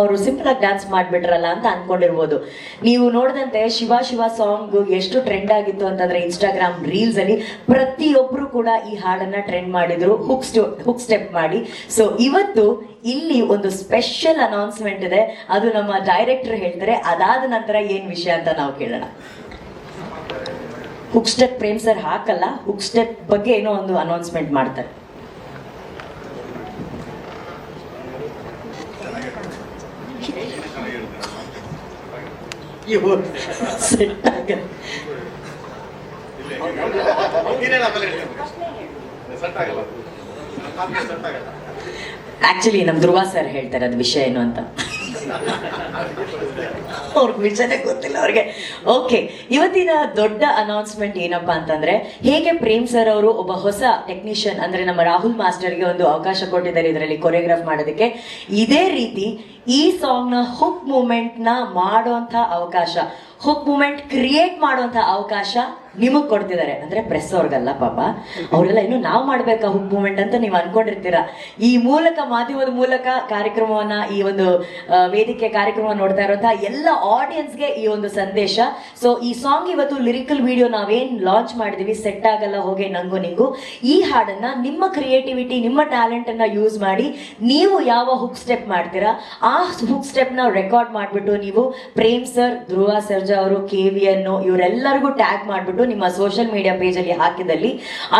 ಅವರು ಸಿಂಪಲ್ ಆಗಿ ಡ್ಯಾನ್ಸ್ ಮಾಡ್ಬಿಟ್ರಲ್ಲ ಅಂತ ಅನ್ಕೊಂಡಿರ್ಬೋದು. ನೀವು ನೋಡಿದಂತೆ ಶಿವ ಶಿವ ಸಾಂಗ್ ಎಷ್ಟು ಟ್ರೆಂಡ್ ಆಗಿತ್ತು ಅಂತಂದ್ರೆ ಇನ್ಸ್ಟಾಗ್ರಾಮ್ ರೀಲ್ಸ್ ಅಲ್ಲಿ ಪ್ರತಿಯೊಬ್ರು ಕೂಡ ಈ ಹಾಡನ್ನ ಟ್ರೆಂಡ್ ಮಾಡಿದ್ರು ಹುಕ್ ಹುಕ್ ಸ್ಟೆಪ್ ಮಾಡಿ. ಸೊ ಇವತ್ತು ಇಲ್ಲಿ ಒಂದು ಸ್ಪೆಷಲ್ ಅನೌನ್ಸ್ಮೆಂಟ್ ಇದೆ. ಅದು ನಮ್ಮ ಡೈರೆಕ್ಟರ್ ಹೇಳ್ತಾರೆ. ಅದಾದ ನಂತರ ಏನ್ ವಿಷಯ ಅಂತ ನಾವು ಕೇಳೋಣ. ಹುಕ್ ಸ್ಟೆಪ್ ಪ್ರೇಮ್ ಸರ್ ಹಾಕಲ್ಲ. ಹುಕ್ ಸ್ಟೆಪ್ ಬಗ್ಗೆ ಏನೋ ಒಂದು ಅನೌನ್ಸ್ಮೆಂಟ್ ಮಾಡ್ತಾರೆ. ಇವ್ರು ಸೆಟ್ ಆಗಲ್ಲ. ಆಕ್ಚುಲಿ ನಮ್ ಧ್ರುವ ಸರ್ ಹೇಳ್ತಾರೆ ಅದು ವಿಷಯ ಏನು ಅಂತ ಅವ್ರಿಗೆ ವಿಷಯನೇ ಗೊತ್ತಿಲ್ಲ ಅವ್ರಿಗೆ. ಓಕೆ ಇವತ್ತಿನ ದೊಡ್ಡ ಅನೌನ್ಸ್ಮೆಂಟ್ ಏನಪ್ಪಾ ಅಂತಂದ್ರೆ, ಹೇಗೆ ಪ್ರೇಮ್ ಸರ್ ಅವರು ಒಬ್ಬ ಹೊಸ ಟೆಕ್ನಿಷಿಯನ್ ಅಂದ್ರೆ ನಮ್ಮ ರಾಹುಲ್ ಮಾಸ್ಟರ್ಗೆ ಒಂದು ಅವಕಾಶ ಕೊಟ್ಟಿದ್ದಾರೆ ಇದರಲ್ಲಿ ಕೊರಿಯೋಗ್ರಾಫ್ ಮಾಡೋದಕ್ಕೆ. ಇದೇ ರೀತಿ ಈ ಸಾಂಗ್ನ ಹುಕ್ ಮೂಮೆಂಟ್ನ ಮಾಡುವಂತ ಅವಕಾಶ ಹುಕ್ ಮೂಮೆಂಟ್ ಕ್ರಿಯೇಟ್ ಮಾಡುವಂತ ಅವಕಾಶ ನಿಮಗ್ ಕೊಡ್ತಿದ್ದಾರೆ. ಅಂದ್ರೆ ಪ್ರೆಸ್ ಅವ್ರಿಗಲ್ಲ ಪಾಪ. ಅವರೆಲ್ಲ ಇನ್ನು ನಾವು ಮಾಡ್ಬೇಕಾ ಹುಕ್ ಮೂಮೆಂಟ್ ಅಂತ ನೀವು ಅನ್ಕೊಂಡಿರ್ತೀರಾ. ಈ ಮೂಲಕ ಮಾಧ್ಯಮದ ಮೂಲಕ ಕಾರ್ಯಕ್ರಮವನ್ನ, ಈ ಒಂದು ವೇದಿಕೆ ಕಾರ್ಯಕ್ರಮ ನೋಡ್ತಾ ಇರುವಂತಹ ಎಲ್ಲ ಆಡಿಯನ್ಸ್ಗೆ ಈ ಒಂದು ಸಂದೇಶ. ಸೊ ಈ ಸಾಂಗ್ ಇವತ್ತು ಲಿರಿಕಲ್ ವಿಡಿಯೋ ನಾವೇನ್ ಲಾಂಚ್ ಮಾಡಿದೀವಿ ಸೆಟ್ ಆಗಲ್ಲ, ಹೋಗಿ ನಂಗು ನಿಂಗು. ಈ ಹಾಡನ್ನ ನಿಮ್ಮ ಕ್ರಿಯೇಟಿವಿಟಿ ನಿಮ್ಮ ಟ್ಯಾಲೆಂಟ್ ಅನ್ನ ಯೂಸ್ ಮಾಡಿ ನೀವು ಯಾವ ಹುಕ್ ಸ್ಟೆಪ್ ಮಾಡ್ತೀರಾ, ಆ ಹುಕ್ ಸ್ಟೆಪ್ನ ರೆಕಾರ್ಡ್ ಮಾಡ್ಬಿಟ್ಟು ನೀವು ಪ್ರೇಮ್ ಸರ್ ಧ್ರುವ ಸರ್ಜಾ ಅವರು ಕೆ ವಿ ಅನ್ನು ಇವರೆಲ್ಲರಿಗೂ ಟ್ಯಾಗ್ ಮಾಡ್ಬಿಟ್ಟು ನಿಮ್ಮ ಸೋಷಿಯಲ್ ಮೀಡಿಯಾ ಪೇಜ್ ಅಲ್ಲಿ ಹಾಕಿದಲ್ಲಿ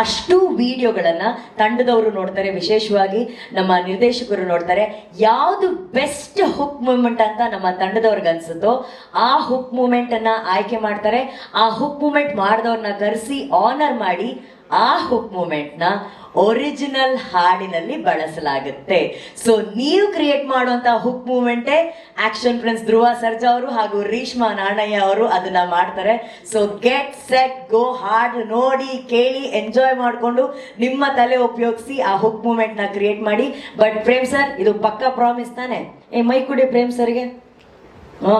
ಅಷ್ಟು ವಿಡಿಯೋಗಳನ್ನ ತಂಡದವರು ನೋಡ್ತಾರೆ. ವಿಶೇಷವಾಗಿ ನಮ್ಮ ನಿರ್ದೇಶಕರು ನೋಡ್ತಾರೆ. ಯಾವ್ದು ಬೆಸ್ಟ್ ಹುಕ್ ಮೂಮೆಂಟ್ ಅಂತ ನಮ್ಮ ತಂಡದವ್ರಿಗೆ ಅನ್ಸುತ್ತೋ ಆ ಹುಕ್ ಮೂಮೆಂಟ್ ಅನ್ನ ಆಯ್ಕೆ ಮಾಡ್ತಾರೆ. ಆ ಹುಕ್ ಮೂಮೆಂಟ್ ಮಾಡಿದವ್ರನ್ನ ಕರೆಸಿ ಆನರ್ ಮಾಡಿ ಆ ಹುಕ್ ಮೂಮೆಂಟ್ನ ಒರಿಜಿನಲ್ ಹಾಡಿನಲ್ಲಿ ಬಳಸಲಾಗುತ್ತೆ. ಸೊ ನೀವು ಕ್ರಿಯೇಟ್ ಮಾಡುವಂತ ಹುಕ್ ಮೂಮೆಂಟೇ ಆಕ್ಷನ್ ಪ್ರಿನ್ಸ್ ಧ್ರುವ ಸರ್ಜಾ ಅವರು ಹಾಗೂ ರೀಷ್ಮಾ ನಾಣಯ್ಯ ಅವರು ಅದನ್ನ ಮಾಡ್ತಾರೆ. ಸೊ ಗೆಟ್ ಸೆಟ್ ಗೋ ಹಾಡ್ ನೋಡಿ, ಕೇಳಿ ಎಂಜಾಯ್ ಮಾಡಿಕೊಂಡು ನಿಮ್ಮ ತಲೆ ಉಪಯೋಗಿಸಿ ಆ ಹುಕ್ ಮೂಮೆಂಟ್ನ ಕ್ರಿಯೇಟ್ ಮಾಡಿ. ಬಟ್ ಪ್ರೇಮ್ ಸರ್ ಇದು ಪಕ್ಕಾ ಪ್ರಾಮಿಸ್ ತಾನೆ? ಏ, ಮೈ ಕುಡಿ ಪ್ರೇಮ್ ಸರ್ಗೆ ಹಾ.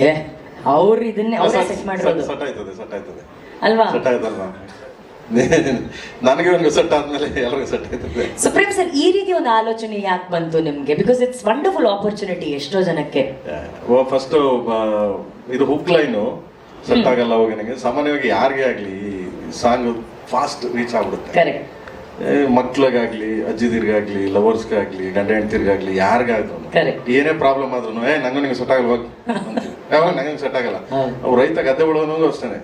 ಏ ಅವ್ರು ಇದನ್ನೇ ಅವರೇ ಸೆಟ್ ಮಾಡಿರೋದು. ಸಟ್ ಆಯ್ತದೆ ಸೆಟ್ ಆಯ್ತದೆ ಅಲ್ವಾ? ಸಟ್ ಆಯ್ತಲ್ವಾ ನನಗೆ ಒಂದು ಸೆಟ್ ಆದ್ಮೇಲೆ ಎಲ್ಲರಿಗೂ ಸೆಟ್ ಆಯ್ತದೆ. ಸುಪ್ರೀಂ ಸರ್ ಈ ರೀತಿ ಒಂದು ಆಲೋಚನೆ ಯಾಕೆ ಬಂತು ನಿಮಗೆ? ಬಿಕಾಸ್ ಇಟ್ಸ್ ವಂಡರ್ಫುಲ್ ಆಪರ್ಚುನಿಟಿ ಎಷ್ಟೋ ಜನಕ್ಕೆ. ಫಸ್ಟ್ ಇದು ಹುಕ್ ಲೈನು ಸೆಟ್ ಆಗಲ್ಲ ಹೋಗಿ ನನಗೆ. ಸಾಮಾನ್ಯವಾಗಿ ಯಾರಿಗೆ ಆಗ್ಲಿ ಸಾಂಗ್ ಫಾಸ್ಟ್ ರೀಚ್ ಆಗ್ಬಿಡುತ್ತೆ. ಕರೆಕ್ಟ್ ಮಕ್ಳಿಗಾಗ್ಲಿ ಅಜ್ಜಿದಿರ್ಗಾಗ್ಲಿ ಲವರ್ಸ್ಗಾಗ್ಲಿ ಗಂಡ ಹೆಂಡ್ತಿರ್ಗಾಗ್ಲಿ ಯಾರಿಗಾದ್ರು. Correct. ಏನೇ ಪ್ರಾಬ್ಲಮ್ ಆದ್ರೂ ಏ ನಂಗೂ ನಿಂಗೆ ಸೆಟ್ ಆಗಲ್ಲ ಹೋಗಿ. ಅಂತೀವಿ. ಯಾವಾಗ ನಂಗೆ ಸೆಟ್ ಆಗಲ್ಲ. ಅವ್ರು ರೈತ ಗದ್ದೆ ಉಳೋನು ಅಷ್ಟೇನೆ.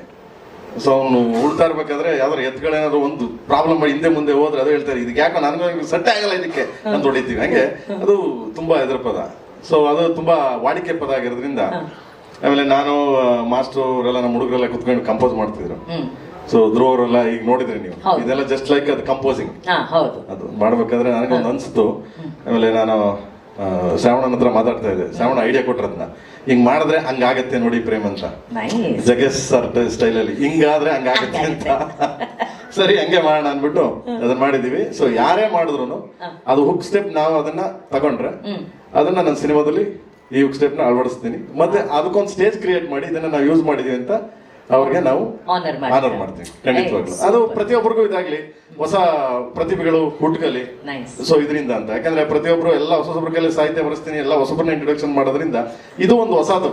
ಸೊ ಅವನು ಉಳ್ತಾ ಇರ್ಬೇಕಾದ್ರೆ ಯಾವ್ದಾರು ಎತ್ಗಳೇನಾದ್ರು ಒಂದು ಪ್ರಾಬ್ಲಮ್ ಹಿಂದೆ ಮುಂದೆ ಹೋದ್ರೆ ಅದು ಹೇಳ್ತಾರೆ ಇದಕ್ಕೆ ಯಾಕೋ ನನಗೂ ಸೆಟ್ ಆಗಲ್ಲ ಇದಕ್ಕೆ? ಅಂತ ಹೊಡಿತೀವಿ. ಹಂಗೆ ಅದು ತುಂಬಾ ಎದುರು ಪದ. ಸೊ ಅದು ತುಂಬಾ ವಾಡಿಕೆ ಪದ ಆಗಿರೋದ್ರಿಂದ ಆಮೇಲೆ ನಾನು ಮಾಸ್ಟರ್ ಅವರೆಲ್ಲ ನಮ್ಮ ಹುಡುಗರೆಲ್ಲ ಕುತ್ಕೊಂಡು ಕಂಪೋಸ್ ಮಾಡ್ತಿದ್ರು. ಹ್ಮ್. ಸೊ ಧ್ರುವ ಅವರೆಲ್ಲ ಈಗ ನೋಡಿದ್ರೆ ನೀವು. ಹೌದು. ಇದೆಲ್ಲ ಜಸ್ಟ್ ಲೈಕ್ ಅದು ಕಂಪೋಸಿಂಗ್ ಹಾ ಹೌದು. ಅದು ಮಾಡ್ಬೇಕಾದ್ರೆ ನನಗೊಂದು ಅನ್ಸ್ತು ಆಮೇಲೆ ನಾನು ಆ, ಶ್ರಾವಣನ ಹತ್ರ ಮಾತಾಡ್ತಾ ಇದ್ದೆ. ಶ್ರಾವಣ ಐಡಿಯಾ ಕೊಟ್ರದ್ನ. ಹಿಂಗ್ ಮಾಡಿದ್ರೆ ಹಂಗಾಗತ್ತೆ ನೋಡಿ ಪ್ರೇಮ್ ಅಂತ. ನೈಸ್ ಜಗಸ್ ಸರ್ ಸ್ಟೈಲ್ ಅಲ್ಲಿ. ಹಿಂಗಾದ್ರೆ ಹಂಗಾಗತ್ತೆ ಅಂತ. ಸರಿ ಹಂಗೆ ಮಾಡೋಣ ಅನ್ಬಿಟ್ಟು ಅದನ್ನ ಮಾಡಿದೀವಿ. ಸೊ ಯಾರೇ ಮಾಡಿದ್ರು ಅದು ಹುಕ್ ಸ್ಟೆಪ್ ನಾವು ಅದನ್ನ ತಗೊಂಡ್ರೆ ಅದನ್ನ ನನ್ನ ಸಿನಿಮಾದಲ್ಲಿ ಈ ಹುಕ್ ಸ್ಟೆಪ್ನ ಅಳವಡಿಸ್ತೀನಿ. ಮತ್ತೆ ಅದಕ್ಕೊಂದು ಸ್ಟೇಜ್ ಕ್ರಿಯೇಟ್ ಮಾಡಿ ಇದನ್ನ ನಾವು ಯೂಸ್ ಮಾಡಿದೀವಿ ಅಂತ ಅವ್ರಿಗೆ ನಾವು ಆನರ್ ಆನರ್ ಮಾಡ್ತೀವಿ ಖಂಡಿತವಾಗ್ಲು. ಅದು ಪ್ರತಿಯೊಬ್ಬರಿಗೂ ಇದಾಗ್ಲಿ ಹೊಸ ಪ್ರತಿಭೆಗಳು ಹುಟ್ಟುಗಲಿ ಸೊ ಇದರಿಂದ ಅಂತ. ಯಾಕಂದ್ರೆ ಪ್ರತಿಯೊಬ್ರು ಎಲ್ಲ ಹೊಸ ಹೊಸಬ್ರ ಕೈಲಿ ಸಾಹಿತ್ಯ ಬರೆಸ್ತೀನಿ ಎಲ್ಲ ಹೊಸಬ್ರನ್ನ ಇಂಟ್ರೊಡಕ್ಷನ್ ಮಾಡೋದ್ರಿಂದ ಇದು ಒಂದು ಹೊಸದು.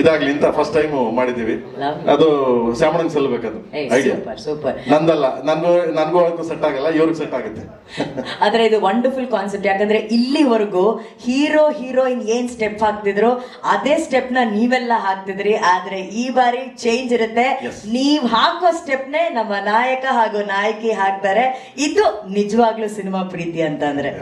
ಇದಾಗ್ಲಿ ಇಂತ ಫಸ್ಟ್ ಟೈಮ್ ಮಾಡಿದೀವಿ ಅದು ಶ್ಯಾಮಣನ್ ಸಲ್ಲಬೇಕದು ಏ ಐಡಿಯಾ ಸೂಪರ್ ನಂದಲ್ಲ ನನ್ಗೂ ನನ್ಗೂ ಅದಕ್ಕೂ ಸೆಟ್ ಆಗಲ್ಲ ಇವ್ರಿಗೆ ಸೆಟ್ ಆಗುತ್ತೆ. ಆದ್ರೆ ಇದು ವಂಡರ್ಫುಲ್ ಕಾನ್ಸೆಪ್ಟ್ ಯಾಕಂದ್ರೆ ಇಲ್ಲಿವರೆಗೂ ಹೀರೋ ಹೀರೋಯಿನ್ ಏನ್ ಸ್ಟೆಪ್ ಹಾಕ್ತಿದ್ರು ಅದೇ ಸ್ಟೆಪ್ನ ನೀವೆಲ್ಲ ಹಾಕ್ತಿದ್ರಿ. ಆದ್ರೆ ಈ ಬಾರಿ ಚೇಂಜ್ ಇರುತ್ತೆ. ನೀವ್ ಹಾಕೋ ಸ್ಟೆಪ್ ನೇ ನಮ್ಮ ನಾಯಕ ಹಾಗೂ ನಾಯಕಿ ಹಾಕ್ತಾರೆ. ಇದು ನಿಜವಾಗ್ಲೂ ಸಿನಿಮಾ ಪ್ರೀತಿ ಅಂತ ಅಂದ್ರೆ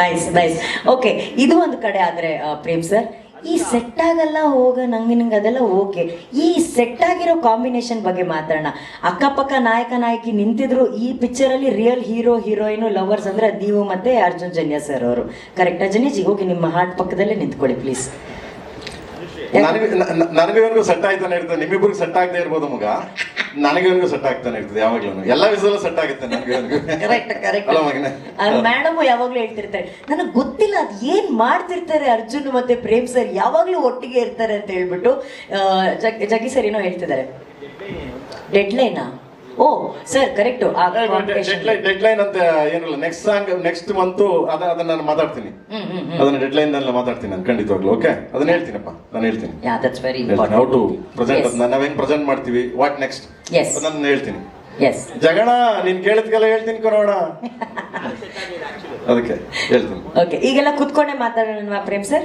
ನೈಸ್ ನೈಸ್ ಓಕೆ ಇದು ಒಂದು ಕಡೆ ಆದ್ರೆ ಪ್ರೇಮ್ ಸರ್ ಈ ಸೆಟ್ ಆಗಲ್ಲ, ಹೋಗ, ನಂಗೆ ನಿಂಗೆ ಅದೆಲ್ಲ ಓಕೆ ಈ ಸೆಟ್ ಆಗಿರೋ ಕಾಂಬಿನೇಷನ್ ಬಗ್ಗೆ ಮಾತಾಡೋಣ. ಅಕ್ಕಪಕ್ಕ ನಾಯಕ, ನಾಯಕಿ ನಿಂತಿದ್ರು, ಈ ಪಿಕ್ಚರ್ ಅಲ್ಲಿ ರಿಯಲ್ ಹೀರೋ ಹೀರೋಯಿನ್ ಲವರ್ಸ್ ಅಂದ್ರೆ ಅದ್ ನೀವು ಮತ್ತೆ ಅರ್ಜುನ್ ಜನ್ಯ ಸರ್ ಅವರು. ಕರೆಕ್ಟಾ ಜನಿಜಿ? ಹೋಗಿ ನಿಮ್ಮ ಹಾರ್ಟ್ ಪಕ್ಕದಲ್ಲೇ ನಿಂತ್ಕೊಳ್ಳಿ ಪ್ಲೀಸ್ ನನಗೆ ಸೆಟ್ ಆಯ್ತಾನೆ ಇರ್ತದೆ ನಿಮ್ಮಿಬ್ಬರಿಗೆ ಸೆಟ್ ಆಗದೆ ಇರ್ಬೋದು ಮಗ. ನನಗೆ ಸೆಟ್ ಆಗ್ತಾನೆ ಇರ್ತದೆ ಯಾವಾಗ್ಲೂ ಎಲ್ಲ ವಿಷಯ ಸೆಟ್ ಆಗುತ್ತೆ ಕರೆಕ್ಟ್ ಕರೆಕ್ಟ್ ಮೇಡಮ್ ಯಾವಾಗ್ಲೂ ಹೇಳ್ತಿರ್ತಾರೆ ನನಗೆ ಗೊತ್ತಿಲ್ಲ ಅದ್ ಏನ್ ಮಾಡ್ತಿರ್ತಾರೆ ಅರ್ಜುನ್ ಮತ್ತೆ ಪ್ರೇಮ್ ಸರ್ ಯಾವಾಗ್ಲೂ ಒಟ್ಟಿಗೆ ಇರ್ತಾರೆ ಅಂತ ಹೇಳ್ಬಿಟ್ಟು ಜಗ್ಗಿ ಸರ್ ಏನೋ ಹೇಳ್ತಿದ್ದಾರೆ. ಡೆಡ್ ಲೈನಾ ಓ ಸರ್ ಕರೆಕ್ಟ್ ಆ ಕಾಂಪಿಟೇಷನ್ ಡೆಡ್ ಲೈನ್ ಅಂತ ಏನಿಲ್ಲ. ನೆಕ್ಸ್ಟ್ ಸಾಂಗ್ ನೆಕ್ಸ್ಟ್ ಮಂತ್ ಅದ ಅದನ್ನ ನಾನು ಮಾತಾಡ್ತೀನಿ. ಅದನ್ನ ಡೆಡ್ ಲೈನ್ನಲ್ಲಿ ಮಾತಾಡ್ತೀನಿ ನಾನು ಖಂಡಿತವಾಗ್ಲು ಓಕೆ ಅದನ್ನ ಹೇಳ್ತೀನಪ್ಪ ನಾನು ಹೇಳ್ತೀನಿ. Yeah that's very how to present important ನಾವ್ ಹೆಂಗ್ ಪ್ರೆಸೆಂಟ್ ಮಾಡ್ತೀವಿ ವಾಟ್ ನೆಕ್ಸ್ಟ್ ಎಸ್ ಅದನ್ನ ಹೇಳ್ತೀನಿ. ಎಸ್ ಜಗಣ ನೀನ್ ಕೇಳಿದ್ಕೆಲ್ಲ ಹೇಳ್ತೀನಿ ಕರೋಣ ಅದಕ್ಕೆ ಹೇಳ್ತೀನಿ. ಓಕೆ ಈಗೆಲ್ಲ ಕುತ್ಕೊಂಡೆ ಮಾತಾಡೋಣ ಪ್ರೇಮ್ ಸರ್.